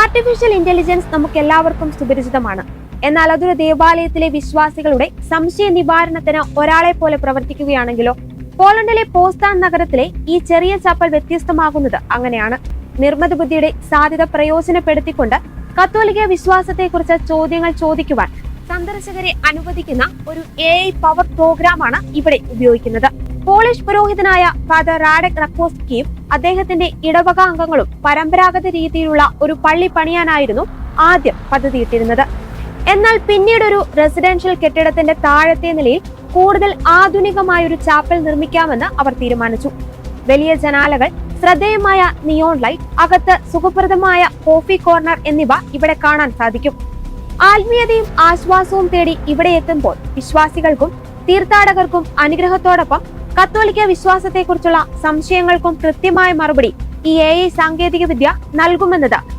Artificial intelligence നമുക്ക് എല്ലാവർക്കും സുപരിചിതമാണ്. എന്നാൽ അതൊരു ദേവാലയത്തിലെ വിശ്വാസികളുടെ സംശയ നിവാരണത്തിന് ഒരാളെ പോലെ പ്രവർത്തിക്കുകയാണെങ്കിലോ പോളണ്ടിലെ പോസ്താൻ നഗരത്തിലെ ഈ ചെറിയ ചപ്പൽ വ്യത്യസ്തമാകുന്നത് അങ്ങനെയാണ്. നിർമ്മിത ബുദ്ധിയുടെ സാധ്യത പ്രയോജനപ്പെടുത്തിക്കൊണ്ട് കത്തോലിക്ക വിശ്വാസത്തെക്കുറിച്ച് ചോദ്യങ്ങൾ ചോദിക്കുവാൻ സന്ദർശകരെ അനുവദിക്കുന്ന ഒരു എ പവർ പ്രോഗ്രാമാണ് ഇവിടെ ഉപയോഗിക്കുന്നത്. പോളിഷ് പുരോഹിതനായ ഫാദർ റാഡക് റക്കോസ്കിയും അദ്ദേഹത്തിന്റെ ഇടവക അംഗങ്ങളും പരമ്പരാഗത രീതിയിലുള്ള ഒരു പള്ളി പണിയാനായിരുന്നു ആദ്യം പദ്ധതിയിട്ടിരുന്നത്. എന്നാൽ പിന്നീട് ഒരു റെസിഡൻഷ്യൽ കെട്ടിടത്തിന്റെ താഴത്തെ നിലയിൽ കൂടുതൽ ആധുനികമായ ഒരു ചാപ്പൽ നിർമ്മിക്കാമെന്ന് അവർ തീരുമാനിച്ചു. വലിയ ജനാലകൾ ശ്രദ്ധേയമായ നിയോൺ ലൈറ്റ് അകത്ത് സുഖപ്രദമായ കോഫി കോർണർ എന്നിവ ഇവിടെ കാണാൻ സാധിക്കും. ആത്മീയതയും ആശ്വാസവും തേടി ഇവിടെ എത്തുമ്പോൾ വിശ്വാസികൾക്കും തീർത്ഥാടകർക്കും അനുഗ്രഹത്തോടൊപ്പം കത്തോലിക്ക വിശ്വാസത്തെക്കുറിച്ചുള്ള സംശയങ്ങൾക്കും കൃത്യമായ മറുപടി ഈ എ ഐ സാങ്കേതിക വിദ്യ നൽകുമെന്നത്.